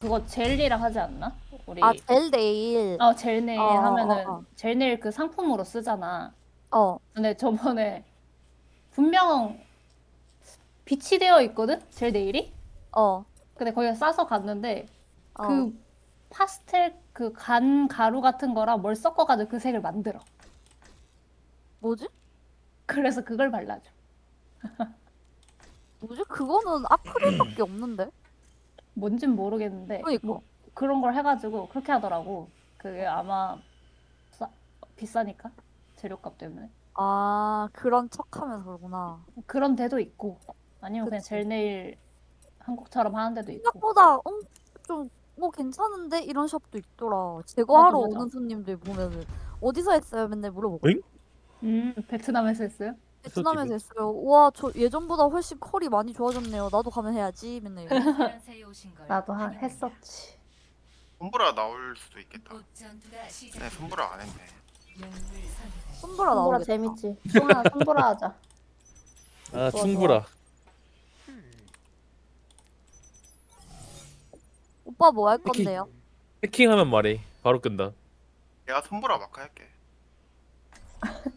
그거 젤리랑 하지 않나? 우리 아 젤네일. 어 젤네일 어, 어, 하면은 어, 어. 젤네일 그 상품으로 쓰잖아. 어. 근데 저번에 분명 빛이 되어 있거든 젤네일이. 어. 근데 거기에 싸서 갔는데 어. 그 파스텔 그 간 가루 같은 거랑 뭘 섞어가지고 그 색을 만들어. 뭐지? 그래서 그걸 발라줘. 뭐지? 그거는 아크릴밖에 없는데. 뭔진 모르겠는데 그러니까. 뭐 그런 걸 해가지고 그렇게 하더라고. 그게 아마 싸, 비싸니까 재료값 때문에 아 그런 척하면서 그러구나. 그런 데도 있고 아니면 그냥 그치. 젤네일 한국처럼 하는 데도 있고. 생각보다 어, 좀뭐 괜찮은데 이런 샵도 있더라. 제거하러 맞아, 맞아. 오는 손님들 보면은 어디서 했어요? 맨날 물어보고. 응? 음 베트남에서 했어요? 베트남에서 했어요. 와저 예전보다 훨씬 컬이 많이 좋아졌네요. 나도 가면 해야지. 맨날 이러고. 나도 하, 했었지. 손보라 나올 수도 있겠다. 네, 손보라 안 했네. 손보라 손보라 나오겠다. 재밌지. 송아 손보라 하자. 아 좋아, 충분라 오빠 뭐 할 특히- 건데요? 해킹하면 말해 바로 끈다 내가 손보라 마카 할게.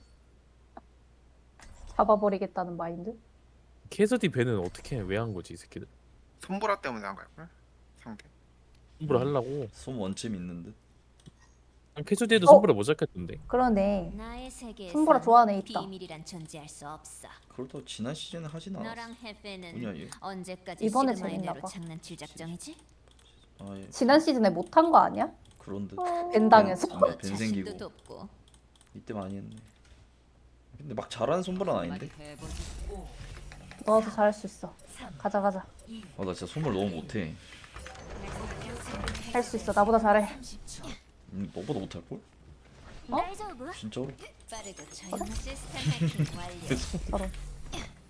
잡아버리겠다는 마인드? 캐서디 배는 어떻게 왜 한 거지 이 새끼들 손보라 때문에 한 걸걸? 상대. 손보라 하려고 솜 원쯤 있는 듯. 캐서디에도 어? 손보라 모자랐던데 그러네. 나의 세계에 손보라 좋아하는 애 있다. 비밀이란 존재할 수 없어. 그렇다고 지난 시즌에 하진 않았어. 너랑 해페는 뭐냐 얘. 언제까지 이번에 시그마의 재밌나 대로 봐. 장난칠 작정이지? 아 예. 지난 시즌에 못한 거 아니야? 그런 듯. 벤당에서? 네, 벤 자신도 생기고 돕고. 이때 많이 했네. 근데 막 잘하는 손보라는 아닌데. 너도 잘할 수 있어. 가자 가자. 아 나 진짜 손볼 너무 못해. 할 수 있어. 나보다 잘해. 음, 너보다 못할 걸? 어? 진짜로? 서로.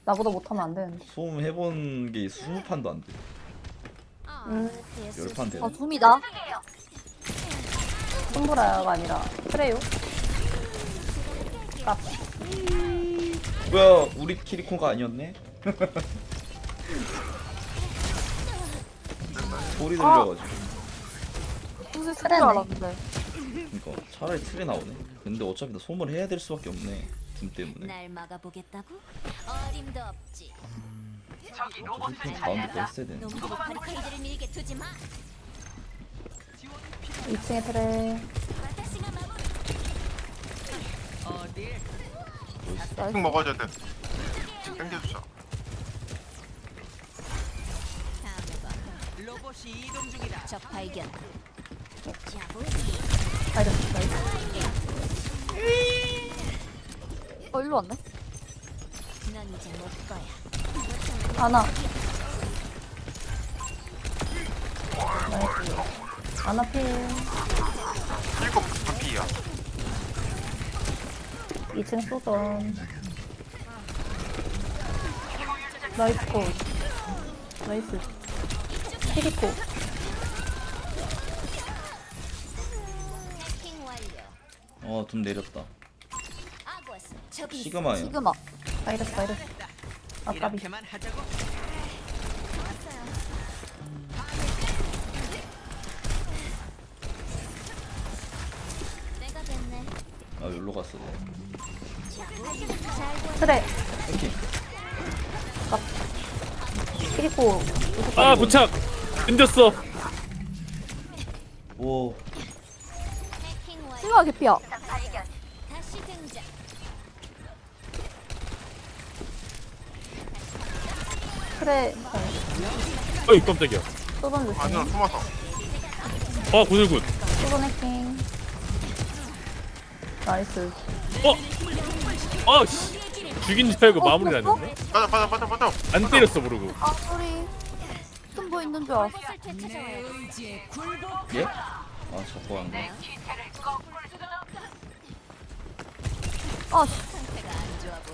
나보다 못하면 안 되는데. 솜 해본 게 20판도 안 돼. 아, 음. 열판 되네. 아 둠이다. 손보라가 아니라 트레요. 뭐야 우리 키리코가 아니었네? 소리 들려가지고. 무슨 쓸줄 그러네. 알았는데. 그러니까 차라리 틀에 나오네. 근데 어차피 나 솜을 해야 될 수밖에 없네. 둠 때문에. 날 막아보겠다고? 어림도 없지. 어차피 또 했어야 되는데. 놈들이 바리케이드를 밀게 두지 마. 2층에 트레. 와타시가 마법. 쭉 먹어줘야 돼. 다음에 봐. 로봇이 이동 중이다. 적 발견. 나이스 나이스. 어 일로 왔네. 넌 이제 못 거야. 하나. 나이스. 하나 필. 일곱 바퀴야. 2층 소전. 나이스 콜. 나이스. 키리코. 해킹 완료. 어둠 내렸다. 아고스. 저기 있어. 시그마야. 시그마. 바이러스 바이러스. 아까비. 여기로 갔어. 트레. 해킹. 키리코. 아 부착 흔들었어 오. 다시 등장. 트레. 어이 깜짝이야 소전 조심. 아니야, 숨어서. 아 구슬굿 소전 해킹. 나이스. 어? 아씨 죽인 줄 알고 마무리 안 했네 빠져, 빠져, 빠져, 빠져. 안 때렸어 모르고 아 소리. tum보 있는 줄 알았어. 되찾아와야 예? 아 자꾸 한 거. 아 씨. 안 좋아 보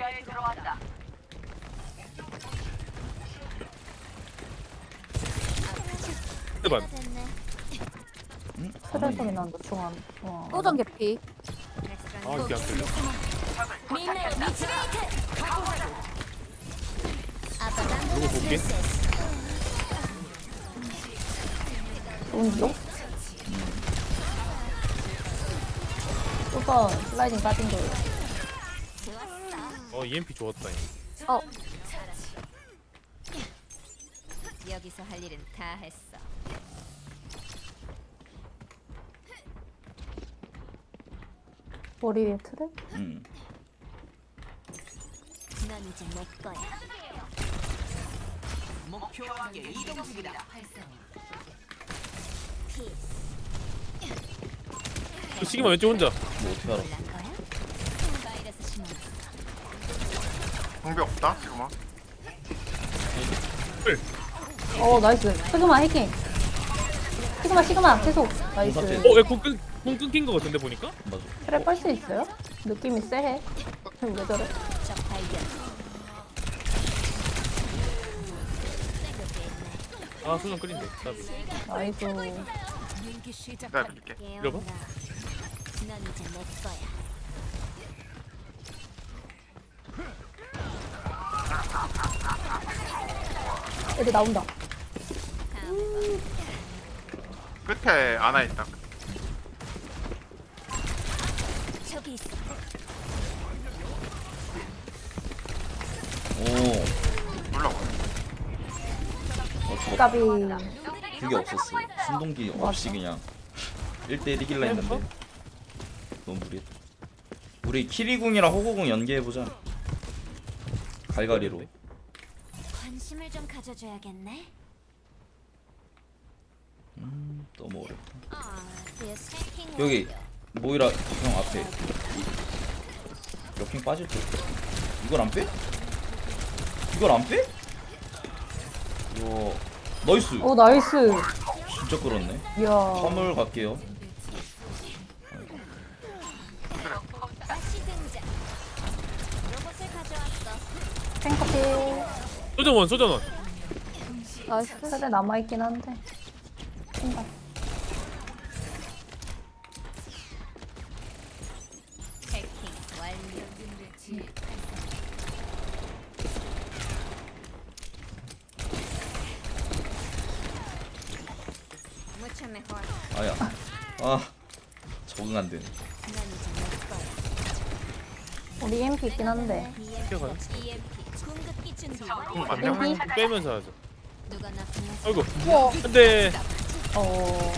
완료. 반. 응? 세대 소리 난다 중앙 어. 소전 개피. 아 이게 안 들려. 이거 볼게. 운동? 우선 슬라이딩 빠진 거예요 어 EMP 좋았다. 이거. 어 여기서 할 일은 다 했어. 머리 위에 트랩? 응. 넌 이제 내 거야. 그 시그마 왼쪽 혼자. 뭐 어떻게 알아? 난 거야? 바이러스 심한 공비 없다 지금아 어 나이스 시그마 해킹 시그마 시그마 계속 나이스. 어, 왜공 끊, 공 끊긴 거 같은데 보니까? 맞아. 트랩 뺄수 있어요? 느낌이 쎄해 왜 저래? 아 끓인데. 나비. 나이스 이러봐. 넌 이제 내 거야. 애들 나온다 끝에 안아 있다 저기 있어. 오. 올라와 어, 까비 그게 없었어. 순동기 없이 그냥 1대1 이길라 했는데 너무 무리했다. 우리 키리궁이랑 호구궁 연계해보자. 갈갈이로. 관심을 좀 가져줘야겠네. 음, 너무 어렵다. 아, hacking 여기. 모이라 형 앞에 이- 역행 빠질 때 이걸 안 빼? 이걸 안 빼? 이거 나이스 오 나이스 진짜 끌었네 이야 화물 갈게요 다시 등장. 로봇을 가져왔어. 탱커피 소전 원 소전 원. 나이스. 세대 남아있긴 한데. Mucho mejor. 아야 아 적응 안 되네. 우리 EMP 있긴 한데 뛰어가요? EMP 공 맞냐? EMP? 빼면서 하자. 아이고. 안돼. 어...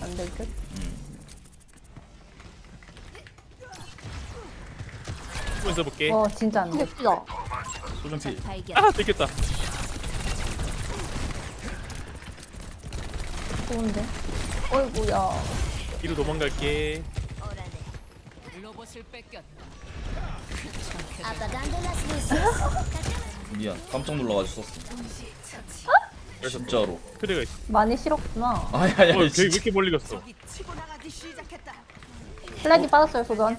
안 될 듯? 한번 써볼게. 어 진짜 안돼 개피다. 소전피 발견. 아 됐겠다. 좋은데? 어이구야 뒤로 도망갈게. 로봇을 뺏겼다. 루스. 미안. 깜짝 놀라가지고 썼어. 진짜로. 트레가 있어. 많이 싫었구나. 아야야 어, 걔왜 진짜. 이렇게 멀리 갔어? 플래기 빠졌어요 소전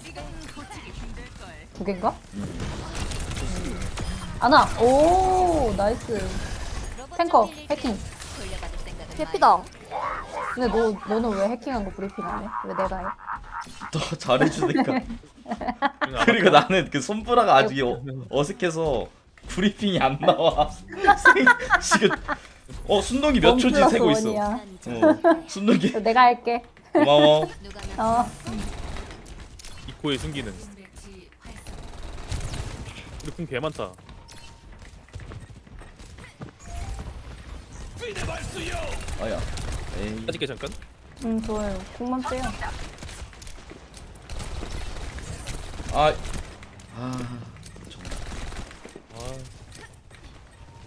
두 개인가? 아나 오 나이스. 탱커 해킹. 개피다. 근데 너, 너는 왜 해킹한 거 브리핑 안 해? 왜 내가 해? 더 잘해주니까. 그리고 나는 그 손브라가 아직 어, 어색해서 브리핑이 안 나와. 지금 어 순동이 몇원 초지 세고 있어? 원이야. 어 순동이. 내가 할게. 고마워. 어. 이코의 숨기는. 우리 궁개 많다. 아야. 에이. 빠질게 잠깐. 음, 좋아요. 공만 빼요. 아, 아, 정말. 아.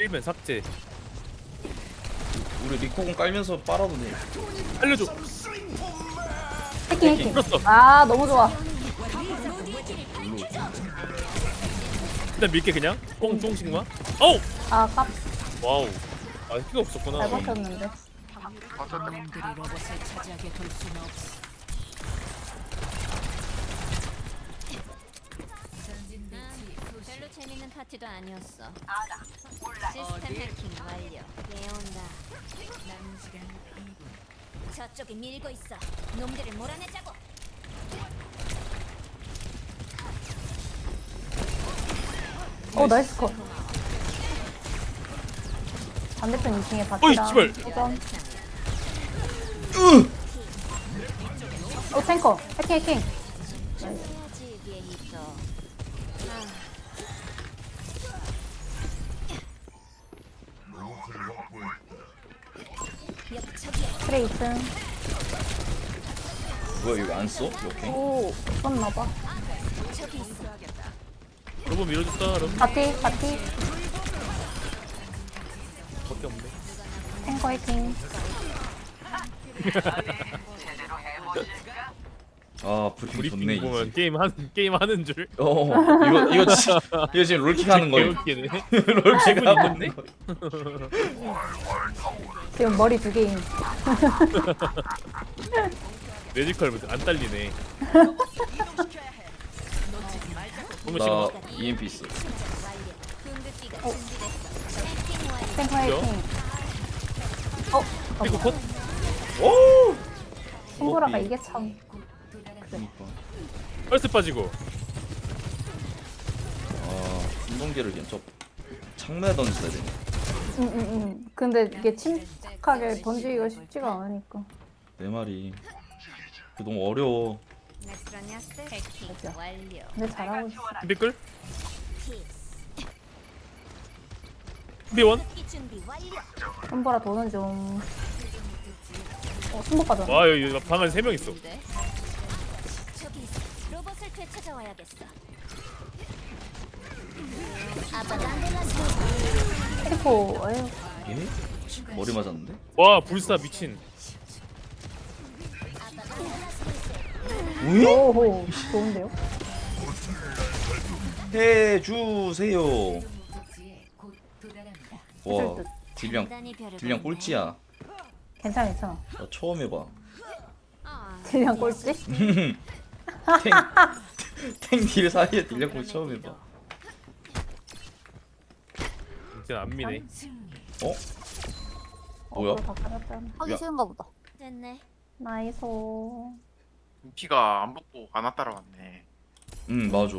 1면 삭제. 우리 리코공 깔면서 빨아도 돼. 알려줘. 해킹 해킹 풀었어. 아 너무 좋아 일단 밀게 그냥. 꽁 쫑식마. 어우. 아깝 와우. 아 피가 없었구나. 잘 버텼는데 맞았다 로봇을 차지하게 둘 수는 없어. 별로 재밌는 파티도 아니었어. 시스템 해킹 완료. 깨온다. 남은 시간 저쪽이 밀고 있어. 놈들을 몰아내자고. 어 나이스 컷. 반대편 2층에 어이 바퀴랑 씨발 소전. 어 탱커 해킹 해킹. 해야지 위에 있어. 옆쪽이야. 트레 2층. 뭐야 이거 안 써? 이렇게? 오 썼나봐. 여러분 밀어줬다 여러분 바티 바티 밖에 없네 탱커 해킹. 아 브리핑 브리핑 좋네 보면 이제 게임 하는 게임 하는 줄 어 이거 이거 지, 이거 지금 롤킥 하는 거예요 개웃기네 롤킥 있는데? 거예요 지금 머리 두 개임. 뇌지컬 무슨 안 딸리네 나 지금 EMP 있어 완료. 탱커 해킹. 피고 컷 오! 친구라가 뽀삐. 이게 참. 그니까 펄스 빠지고 아 운동기를 그냥 저 창문에 던져야 되네 응응응. 근데 이게 침 착하게 던지기가 쉽지가 않으니까. 내 말이 그 너무 어려워. 근데 잘하고 있어. 준비 완료. 손보라 도는 좀. 어 승부 빠졌네. 와 여기 방 안에 3명 있어 네. 저기 있어. 로봇을 되찾아와야겠어. 아바간델라스. 트리코. 에휴. 예? 머리 맞았는데? 와 불사 미친 왜? 오호 좋은데요? 해주세요 와. 딜량 딜량. 꼴찌야 괜찮아 괜찮아. 나 처음 해봐 아, 딜량 꼴찌? 탱딜 사이에 딜량 꼴 처음 해봐 진짜 안 미네 어? 뭐야? 어, 다 가렸잖아. 하기 야. 싫은가 보다. 됐네. 나이소. 피가 안 붙고 안 따라왔네 응 맞아